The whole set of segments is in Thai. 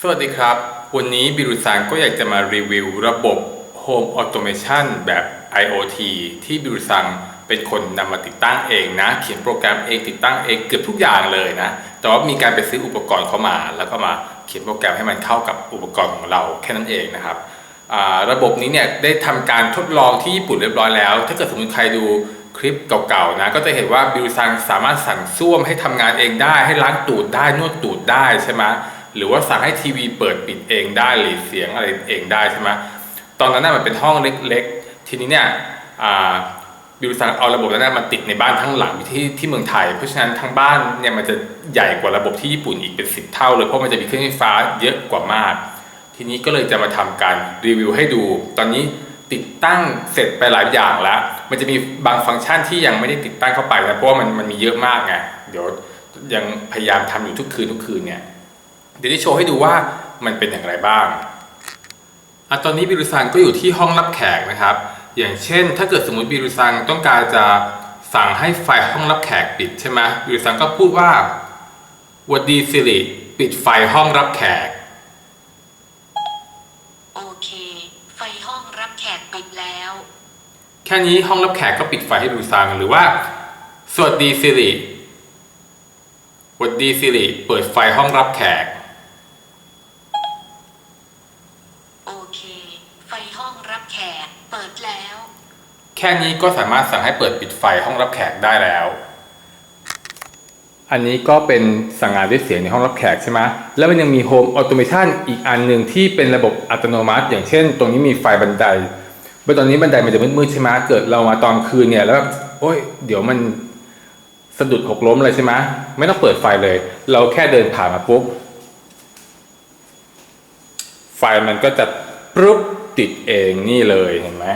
สวัสดีครับ วันนี้บิรุซังก็อยากจะมารีวิวระบบ Home Automation แบบ IoT ที่บิรุซังเป็นคนนำมาติดตั้งเองนะ เขียนโปรแกรมเองติดตั้งเองเกือบทุกอย่างเลยนะ แต่ว่ามีการไปซื้ออุปกรณ์เข้ามา แล้วก็มาเขียนโปรแกรมให้มันเข้ากับอุปกรณ์ของเราแค่นั้นเองนะครับระบบนี้เนี่ยได้ทำการทดลองที่ญี่ปุ่นเรียบร้อยแล้ว ถ้าเกิดสมมติใครดูคลิปเก่าๆนะก็จะเห็นว่าบิวซังสามารถสั่งซ่วมให้ทำงานเองได้ ให้ล้างตูดได้นวดตูดได้ใช่ไหม หรือว่าสั่งให้ทีวีเปิดปิดเองได้หรือเสียงอะไรเองได้ใช่ไหมตอนนั้นน่ะมันเป็นห้องเล็กๆ ทีนี้เนี่ยบิวซังเอาระบบนั้นมาติดในบ้านทั้งหลังที่ที่เมืองไทย เพราะฉะนั้นทั้งบ้านเนี่ยมันจะใหญ่กว่าระบบที่ญี่ปุ่นอีกเป็นสิบเท่าเลยเพราะมันจะมีเครื่องไฟฟ้าเยอะกว่ามาก ทีนี้ก็เลยจะมาทำการรีวิวให้ดู ตอนนี้ติดตั้งเสร็จไปหลายอย่างแล้ว มันจะมีบางฟังก์ชันที่ยังไม่ได้ติดตั้งเข้าไปนะเพราะว่ามันมันมีเยอะมากไงเดี๋ยวยังพยายามทำอยู่ทุกคืนทุกคืนเนี่ย เดี๋ยวจะโชว์ให้ดูว่ามันเป็นอย่างไรบ้างอะตอนนี้บิรุซังก็อยู่ที่ห้องรับแขกนะครับ อย่างเช่น ถ้าเกิดสมมติบิรุซังต้องการจะสั่งให้ไฟห้องรับแขกปิดใช่ไหมบิรุซังก็พูดว่าวัดดีสิริปิดไฟห้องรับแขก โอเค ไฟห้องรับแขกปิดแล้ว แค่นี้ห้องรับแขกก็ปิดไฟให้ดูซังหรือว่า สวัสดีสิริสวัสดีสิริเปิดไฟห้องรับแขก โอเค ไฟห้องรับแขกเปิดแล้ว แค่นี้ก็สามารถสั่งให้เปิดปิดไฟห้องรับแขกได้แล้ว อันนี้ก็เป็นสั่งงานด้วยเสียงในห้องรับแขกใช่ไหมแล้วมันยังมี Home Automation อีกอันหนึ่งที่เป็นระบบอัตโนมัติ อย่างเช่น ตรงนี้มีไฟบันไดเมื่อตอนนี้บันไดมันจะมืดๆใช่ไหมเกิดเรามาตอนคืนเนี่ยแล้วโอ้ยเดี๋ยวมันสะดุดหกล้มเลยใช่ไหมไม่ต้องเปิดไฟเลย เราแค่เดินผ่านมาปุ๊บไฟมันก็จะปุ๊บติดเองนี่เลยเห็นไหม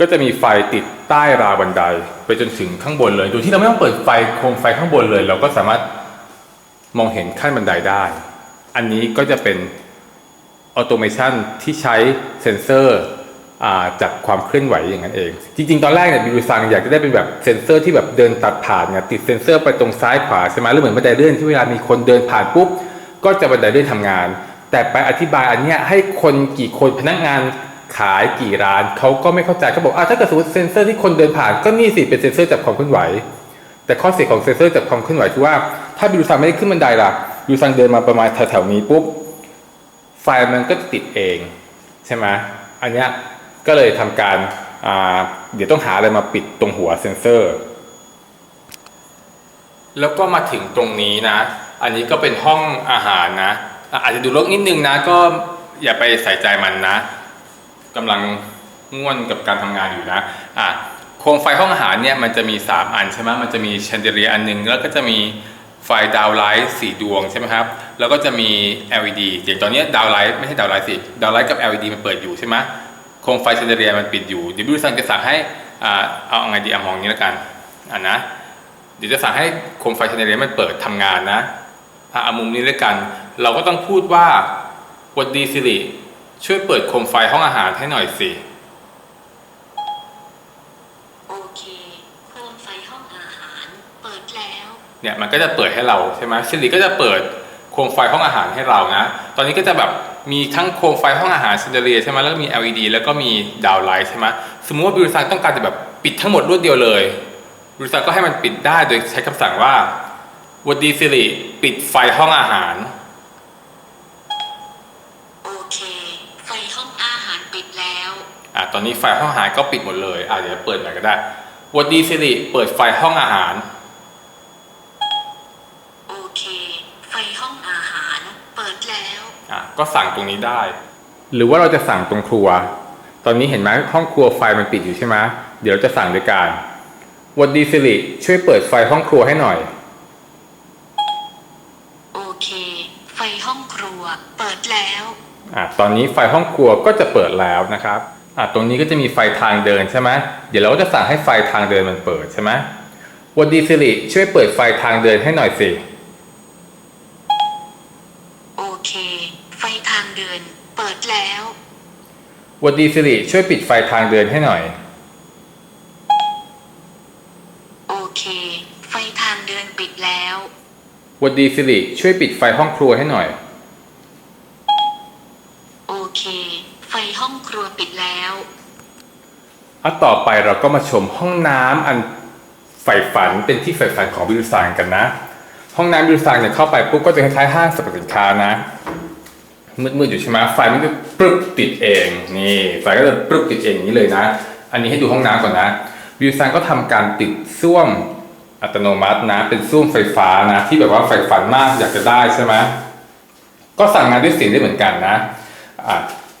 ก็จะมีไฟติดใต้ราวบันไดไปจนถึงข้างบนเลย โดยที่เราไม่ต้องเปิดไฟโคมไฟข้างบนเลย เราก็สามารถมองเห็นขั้นบันไดได้ อันนี้ก็จะเป็นออโตเมชันที่ใช้เซ็นเซอร์อ่าจับความเคลื่อนไหวอย่างนั้นเอง จริง ๆ ตอนแรกเนี่ยบิวซังอยากจะได้เป็นแบบเซ็นเซอร์ที่แบบเดินตัดผ่านเนี่ยติดเซ็นเซอร์ไปตรงซ้ายขวาใช่ไหมหรือเหมือนบันไดเลื่อนที่เวลามีคนเดินผ่านปุ๊บก็จะบันไดเลื่อนทำงาน แต่ไปอธิบายอันเนี้ยให้คนกี่คนพนักงาน ขายกี่ร้านเขาก็ไม่เข้าใจเขาบอกอะถ้าเกิดสมมติเซ็นเซอร์ที่คนเดินผ่านก็นี่สิเป็นเซ็นเซอร์จับความเคลื่อนไหว แต่ข้อเสียของเซ็นเซอร์จับความเคลื่อนไหวคือว่าถ้าบิวซังไม่ได้ขึ้นบันไดล่ะบิวซังเดินมาประมาณแถวๆนี้ปุ๊บไฟมันก็จะติดเองใช่ไหมอันเนี้ยก็เลยทำการอ่าเดี๋ยวต้องหาอะไรมาปิดตรงหัวเซ็นเซอร์ แล้วก็มาถึงตรงนี้นะ อันนี้ก็เป็นห้องอาหารนะ อาจจะดูรกนิดนึงนะก็อย่าไปใส่ใจมันนะ กำลังง่วนกับการทำงานอยู่นะอะโคมไฟห้องอาหารเนี่ยมันจะมี 3 อันใช่ไหมมันจะมีแชนเดลียอันหนึงแล้วก็จะมีไฟดาวไลท์สีดวงใช่ไหมครับ แล้วก็จะมี LED อย่างตอนนี้ดาวไลท์ไม่ใช่ดาวไลท์สิ ดาวไลท์กับ LED มันเปิดอยู่ใช่ไหมโคมไฟแชนเดลียมันปิดอยู่ เดี๋ยวบิวซังจะสั่งให้อ่าเอาไงดีอะมองนี้แล้วกันอะนะ เดี๋ยวจะสั่งให้โคมไฟชนเดอร์มันเปิดทำงานนะอะเอามุมนี้ด้วกัน เราก็ต้องพูดว่าวัดดีสิริ ช่วยเปิดโคมไฟห้องอาหารให้หน่อยสิ โอเคโคมไฟห้องอาหาร เปิดแล้ว เนี่ยมันก็จะเปิดให้เราใช่ไหมสิริก็จะเปิดโคมไฟห้องอาหารให้เรานะ ตอนนี้ก็จะแบบมีทั้งโคมไฟห้องอาหารซินเดอเรียใช่ไหมแล้วก็มี LED แล้วก็มีดาวไลท์ใช่ไหมสมมุติว่าบริษัทต้องการจะแบบปิดทั้งหมดรวดเดียวเลยบริษัทก็ให้มันปิดได้โดยใช้คำสั่งว่าวัดดีสิริปิดไฟห้องอาหาร โอเค ไฟห้องอาหารปิดแล้ว อะตอนนี้ไฟห้องอาหารก็ปิดหมดเลยอะเดี๋ยวเปิดใหม่ก็ได้วัดดีสิริเปิดไฟห้องอาหาร โอเค ไฟห้องอาหาร เปิดแล้วอะก็สั่งตรงนี้ได้ หรือว่าเราจะสั่งตรงครัว ตอนนี้เห็นไหมห้องครัวไฟมันปิดอยู่ใช่ไหมเดี๋ยวเราจะสั่งด้วยการวัดดีสิริช่วยเปิดไฟห้องครัวให้หน่อย โอเค ไฟห้องครัว เปิดแล้วอะตอนนี้ไฟห้องครัวก็จะเปิดแล้วนะครับ อะตรงนี้ก็จะมีไฟทางเดินใช่ไหมเดี๋ยวเราก็จะสั่งให้ไฟทางเดินมันเปิดใช่ไหมวัดดีสิริช่วยเปิดไฟทางเดินให้หน่อยสิโอเค ไฟทางเดิน เปิดแล้ววัดดีสิริช่วยปิดไฟทางเดินให้หน่อย โอเค ไฟทางเดินปิดแล้ววัดดีสิริช่วยปิดไฟห้องครัวให้หน่อยโเค ไฟห้องครัวปิดแล้วอะต่อไปเราก็มาชมห้องน้ำอันใฝ่ฝันเป็นที่ใฝ่ฝันของบิลซานกันนะ ห้องน้ำบิลซานเนี่ยเข้าไปปุ๊บก็จะคล้ายๆห้างสรรพสินค้านะมืดๆอยู่ใช่ไหมไฟมันก็ปรึบติดเองนี่ไฟก็จะปรึบติดเองอย่างนี้เลยนะ อันนี้ให้ดูห้องน้ำก่อนนะบิลซานก็ทำการติดส้วมอัตโนมัตินะ เป็นส้วมไฟฟ้านะ ที่แบบว่าใฝ่ฝันมากอยากจะได้ใช่ไหมก็สั่งงานด้วยเสียงได้เหมือนกันนะ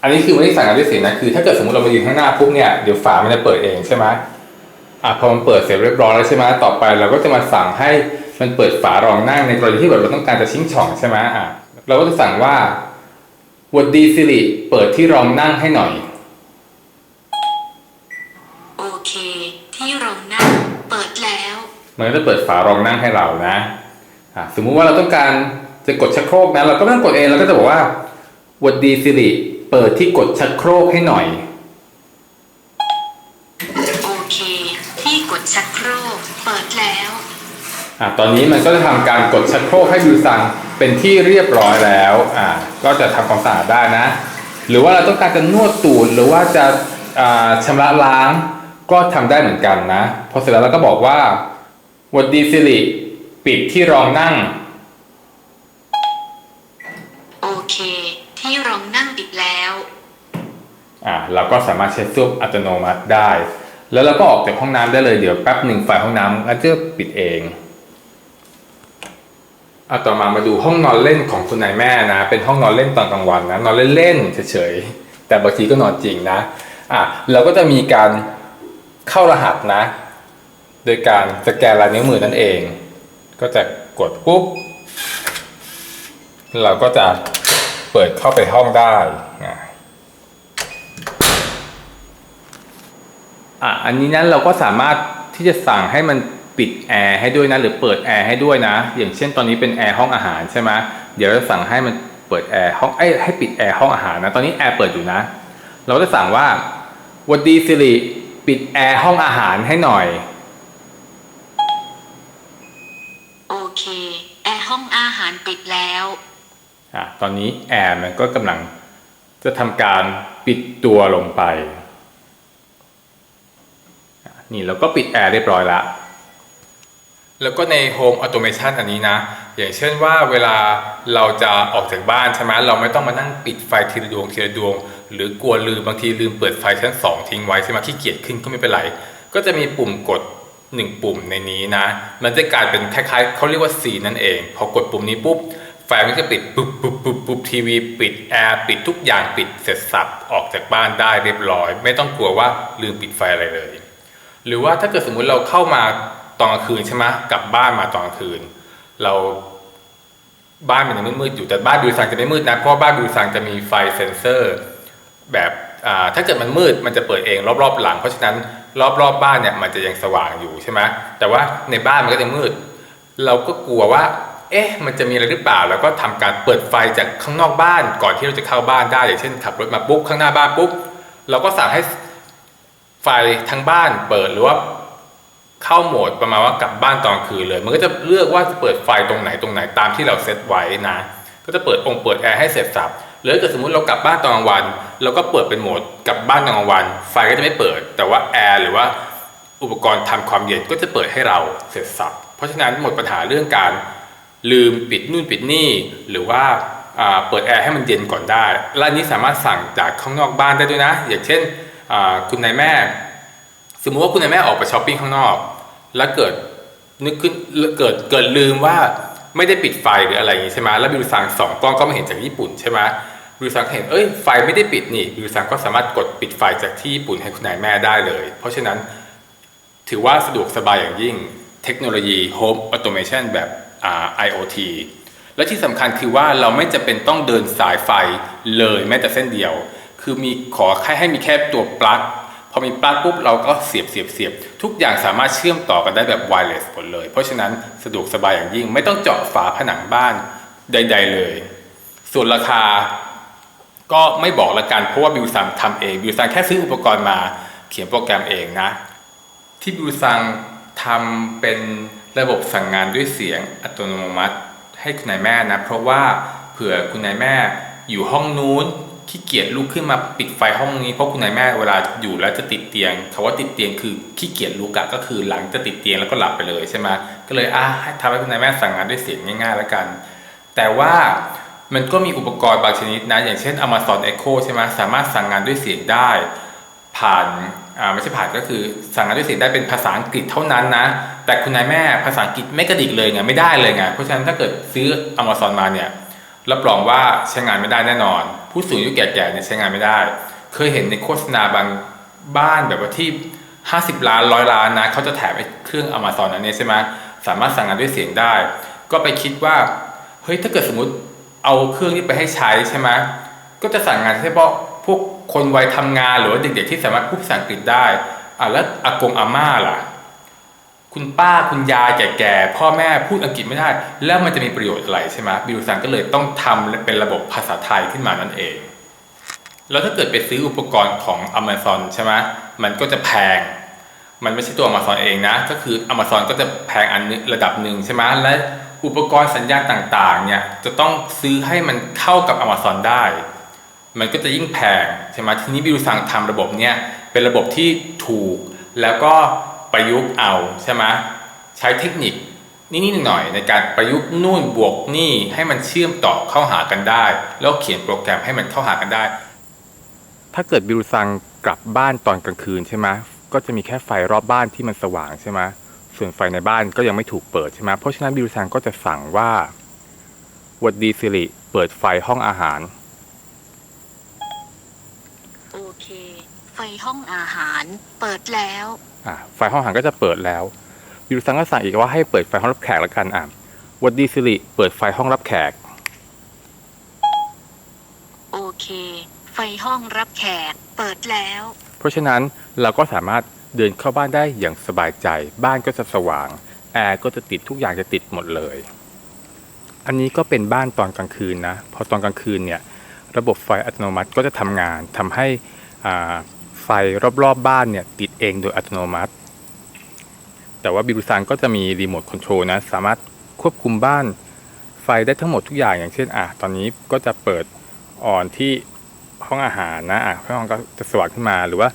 อะอันนี้คือไม่ได้สั่งงานด้วยเสียงนะคือถ้าเกิดสมมติเราไปยืนข้างหน้าปุ๊บเนี่ยเดี๋ยวฝามันจะเปิดเองใช่ไหมอะพอมันเปิดเสร็จเรียบร้อยแล้วใช่ไหมต่อไปเราก็จะมาสั่งให้มันเปิดฝารองนั่งในกรณีที่แบบเราต้องการจะชิงช่องใช่ไหมอะเราก็จะสั่งว่าวัดดีสิริเปิดที่รองนั่งให้หน่อย โอเค ที่รองนั่งเปิดแล้วมันก็จะเปิดฝารองนั่งให้เรานะอะสมมุติว่าเราต้องการจะกดชักโครกนะเราก็ไม่ต้องกดเองเราก็จะบอกว่าวัดดีสิริ เปิดที่กดชักโครกให้หน่อย โอเค ที่กดชักโครกเปิดแล้วอะตอนนี้มันก็จะทำการกดชักโครกให้บิวซังเป็นที่เรียบร้อยแล้วอะก็จะทำความสะอาดได้นะ หรือว่าเราต้องการจะนวดตูดหรือว่าจะอ่าชำระล้างก็ทำได้เหมือนกันนะ พอเสร็จแล้วเราก็บอกว่าวัดดีสิริปิดที่รองนั่ง โอเค ที่รองนั่งปิดแล้ว อ่าเราก็สามารถใช้ส้วมอัตโนมัติได้ แล้วเราก็ออกจากห้องน้ำได้เลยเดี๋ยวแป๊บหนึ่งไฟห้องน้ำก็จะปิดเองเอาต่อมามาดูห้องนอนเล่นของคุณนายแม่นะ เป็นห้องนอนเล่นตอนกลางวันนะ นอนเล่นๆเฉยๆแต่บางทีก็นอนจริงนะอะเราก็จะมีการเข้ารหัสนะ โดยการสแกนลายนิ้วมือนั่นเอง ก็จะกดปุ๊บเราก็จะเปิดเข้าไปห้องได้นะ อะอันนี้นั้นเราก็สามารถที่จะสั่งให้มันปิดแอร์ให้ด้วยนะหรือเปิดแอร์ให้ด้วยนะ อย่างเช่นตอนนี้เป็นแอร์ห้องอาหารใช่ไหมเดี๋ยวเราสั่งให้มันเปิดแอร์ห้องเอ้ยให้ปิดแอร์ห้องอาหารนะ ตอนนี้แอร์เปิดอยู่นะ เราก็จะสั่งว่าวัดดีสิริปิดแอร์ห้องอาหารให้หน่อย โอเค แอร์ห้องอาหารปิดแล้วอะตอนนี้แอร์มันก็กำลังจะทำการปิดตัวลงไปอะ นี่เราก็ปิดแอร์เรียบร้อยละแล้วก็ใน Home Automation อันนี้นะ อย่างเช่นว่าเวลาเราจะออกจากบ้านใช่ไหมเราไม่ต้องมานั่งปิดไฟทีละดวงทีละดวง หรือกลัวลืมบางทีลืมเปิดไฟชั้นสองทิ้งไว้ใช่ไหมขี้เกียจขึ้นก็ไม่เป็นไร ก็จะมีปุ่มกดหนึ่งปุ่มในนี้นะ มันจะกลายเป็นคล้ายๆเขาเรียกว่าสีนั่นเอง พอกดปุ่มนี้ปุ๊บไฟมันจะปิดปุ๊บปุ๊บปุ๊บปุ๊บทีวีปิดแอร์ปิดทุกอย่างปิดเสร็จสับออกจากบ้านได้เรียบร้อย ไม่ต้องกลัวว่าลืมปิดไฟอะไรเลย หรือว่าถ้าเกิดสมมุติเราเข้ามาตอนกลางคืนใช่ไหมกลับบ้านมาตอนกลางคืน เราบ้านมันยังมืดๆอยู่แต่บ้านบิวซังจะไม่มืดนะเพราะบ้านบิวซังจะมีไฟเซ็นเซอร์ แบบอ่าถ้าเกิดมันมืดมันจะเปิดเองรอบๆหลัง เพราะฉะนั้นรอบๆบบ้านเนี่ยมันจะยังสว่างอยู่ใช่ไหมแต่ว่าในบ้านมันก็จะมืด เราก็กลัวว่า เอ๊ะ มันจะมีอะไรหรือเปล่า แล้วก็ทำการเปิดไฟจากข้างนอกบ้าน ก่อนที่เราจะเข้าบ้านได้อย่างเช่นขับรถมาปุ๊บข้างหน้าบ้านปุ๊บเราก็สั่งให้ ไฟทั้งบ้านเปิดหรือว่าเข้าโหมดประมาณว่ากลับบ้านตอนคืนเลย มันก็จะเลือกว่าจะเปิดไฟตรงไหนตรงไหนตามที่เราเซตไว้นะ ก็จะเปิดองค์เปิดแอร์ให้เสร็จสับหรือถ้าเกิดสมมติเรากลับบ้านตอนกลางวันเราก็เปิดเป็นโหมดกลับบ้านตอนกลางวัน ไฟก็จะไม่เปิด แต่ว่าแอร์หรือว่าอุปกรณ์ทำความเย็นก็จะเปิดให้เราเสร็จสับเพราะฉะนั้นหมดปัญหาเรื่องการลืมปิดนู่นปิดนี่หรือว่าเปิดแอร์ให้มันเย็นก่อนได้และนี้สามารถสั่งจากข้างนอกบ้านได้ด้วยนะ อย่างเช่น คุณนายแม่ สมมุติว่าคุณนายแม่ออกไปช้อปปิ้งข้างนอก แล้วเกิดนึกขึ้นเกิดเกิดลืมว่าไม่ได้ปิดไฟหรืออะไรอย่างนี้ใช่ไหมแล้วบิวซังสองกล้องก็ไม่เห็นจากญี่ปุ่นใช่ไหมบิวซังเห็นเอ้ยไฟไม่ได้ปิดนี่บิวซังก็สามารถกดปิดไฟจากที่ญี่ปุ่นให้คุณนายแม่ได้เลย เพราะฉะนั้นถือว่าสะดวกสบายอย่างยิ่งเทคโนโลยี Home Automation แบบอ่า IoT และที่สำคัญคือว่าเราไม่จะเป็นต้องเดินสายไฟเลยแม้แต่เส้นเดียว คือมีขอแค่ให้มีแค่ตัวปลั๊กพอมีปลั๊กปุ๊บเราก็เสียบเสียบเสียบทุกอย่างสามารถเชื่อมต่อกันได้แบบไวเลสหมดเลย เพราะฉะนั้นสะดวกสบายอย่างยิ่ง ไม่ต้องเจาะฝาผนังบ้านใด ๆ เลย ส่วนราคาก็ไม่บอกละกันเพราะว่าบิวซังทำเองบิวซังแค่ซื้ออุปกรณ์มาเขียนโปรแกรมเองนะ ที่บิวซังทำเป็นระบบสั่งงานด้วยเสียงอัตโนมัติให้คุณนายแม่นะ เพราะว่าเผื่อคุณนายแม่อยู่ห้องนู้น ขี้เกียจลุกขึ้นมาปิดไฟห้องนี้เพราะคุณนายแม่เวลาอยู่แล้วจะติดเตียงคาว่าติดเตียงคือขี้เกียจลุกอะก็คือหลังจะติดเตียงแล้วก็หลับไปเลยใช่ไหมก็เลยอะให้ทำให้คุณนายแม่สั่งงานด้วยเสียงง่าย ๆ แล้วกัน แต่ว่ามันก็มีอุปกรณ์บางชนิดนะ อย่างเช่น Amazon Echo ใช่ไหมสามารถสั่งงานด้วยเสียงได้ ผ่านอ่าไม่ใช่ผ่านก็คือสั่งงานด้วยเสียงได้เป็นภาษาอังกฤษเท่านั้นนะ แต่คุณนายแม่ภาษาอังกฤษไม่กระดิกเลยไงไม่ได้เลยไงเพราะฉะนั้นถ้าเกิดซื้อ Amazon มาเนี่ยรับรองว่าใช้งานไม่ได้แน่นอน ผู้สูงอายุแก่ๆเนี่ยใช้งานไม่ได้ เคยเห็นในโฆษณาบางบ้านแบบว่าที่ 50 ล้านร้อยล้านนะเขาจะแถมไอ้เครื่อง Amazon อันนี้ใช่ไหมสามารถสั่งงานด้วยเสียงได้ ก็ไปคิดว่าเฮ้ยถ้าเกิดสมมติเอาเครื่องนี้ไปให้ใช้ใช่ไหมก็จะสั่งงานเฉพาะพวกคนวัยทำงานหรือว่าเด็กๆที่สามารถพูดภาษาอังกฤษได้อะแล้วอากงอาม่าล่ะ คุณป้าคุณยายแก่ๆพ่อแม่พูดอังกฤษไม่ได้ แล้วมันจะมีประโยชน์อะไรใช่ไหมบิวซังก็เลยต้องทำเป็นระบบภาษาไทยขึ้นมานั่นเอง แล้วถ้าเกิดไปซื้ออุปกรณ์ของ Amazon ใช่ไหมมันก็จะแพง มันไม่ใช่ตัว Amazon เองนะ ก็คือ Amazon ก็จะแพงอันนึงระดับหนึ่งใช่ไหมและอุปกรณ์สัญญาณต่างๆเนี่ยจะต้องซื้อให้มันเข้ากับ Amazon ได้ มันก็จะยิ่งแพงใช่ไหมทีนี้บิวซังทำระบบเนี่ยเป็นระบบที่ถูกแล้วก็ ประยุกต์เอาใช่ไหมใช้เทคนิคนิดๆหน่อยในการประยุกต์นู่นบวกนี่ให้มันเชื่อมต่อเข้าหากันได้ แล้วเขียนโปรแกรมให้มันเข้าหากันได้ ถ้าเกิดบิวซังกลับบ้านตอนกลางคืนใช่ไหมก็จะมีแค่ไฟรอบบ้านที่มันสว่างใช่ไหมส่วนไฟในบ้านก็ยังไม่ถูกเปิดใช่ไหมเพราะฉะนั้นบิวซังก็จะสั่งว่าวัดดีสิริเปิดไฟห้องอาหาร โอเค ไฟห้องอาหารเปิดแล้วอ่าไฟห้องอาหารก็จะเปิดแล้วบิวซังก็สั่งอีกว่าให้เปิดไฟห้องรับแขกแล้วกันอะวัดดีสิริเปิดไฟห้องรับแขก โอเค ไฟห้องรับแขกเปิดแล้ว เพราะฉะนั้นเราก็สามารถเดินเข้าบ้านได้อย่างสบายใจ บ้านก็จะสว่าง แอร์ก็จะติดทุกอย่างจะติดหมดเลย อันนี้ก็เป็นบ้านตอนกลางคืนนะ พอตอนกลางคืนเนี่ย ระบบไฟอัตโนมัติก็จะทำงานทำให้อ่า ไฟรอบๆบบ้านเนี่ยติดเองโดยอัตโนมัติ แต่ว่าบิลซังก็จะมีรีโมทคอนโทรลนะสามารถควบคุมบ้านไฟได้ทั้งหมดทุกอย่างอย่างเช่นอะตอนนี้ก็จะเปิดอ่อนที่ห้องอาหารนะอะห้องก็จะสว่างขึ้นมาหรือว่า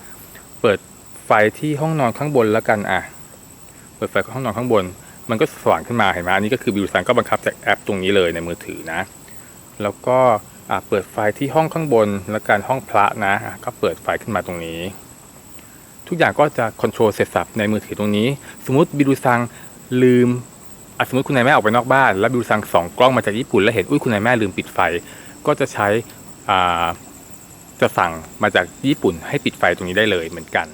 เปิดไฟที่ห้องนอนข้างบนแล้วกันอะเปิดไฟห้องนอนข้างบน มันก็สว่างขึ้นมาเห็นไหมอันนี้ก็คือบิลซังก็บังคับจากแอปตรงนี้เลยในมือถือนะ แล้วก็ เปิดไฟที่ห้องข้างบน แล้วกันห้องพระนะอะก็เปิดไฟขึ้นมาตรงนี้ ทุกอย่างก็จะคอนโทรลเสร็จสับในมือถือตรงนี้ สมมติบิดูซังลืมสมมติคุณนายแม่ออกไปนอกบ้าน แล้วบิดูซังสองกล้องมาจากญี่ปุ่น แล้วเห็นอุ้ยคุณนายแม่ลืมปิดไฟ ก็จะใช้อ่าจะสั่งมาจากญี่ปุ่นให้ปิดไฟตรงนี้ได้เลยเหมือนกัน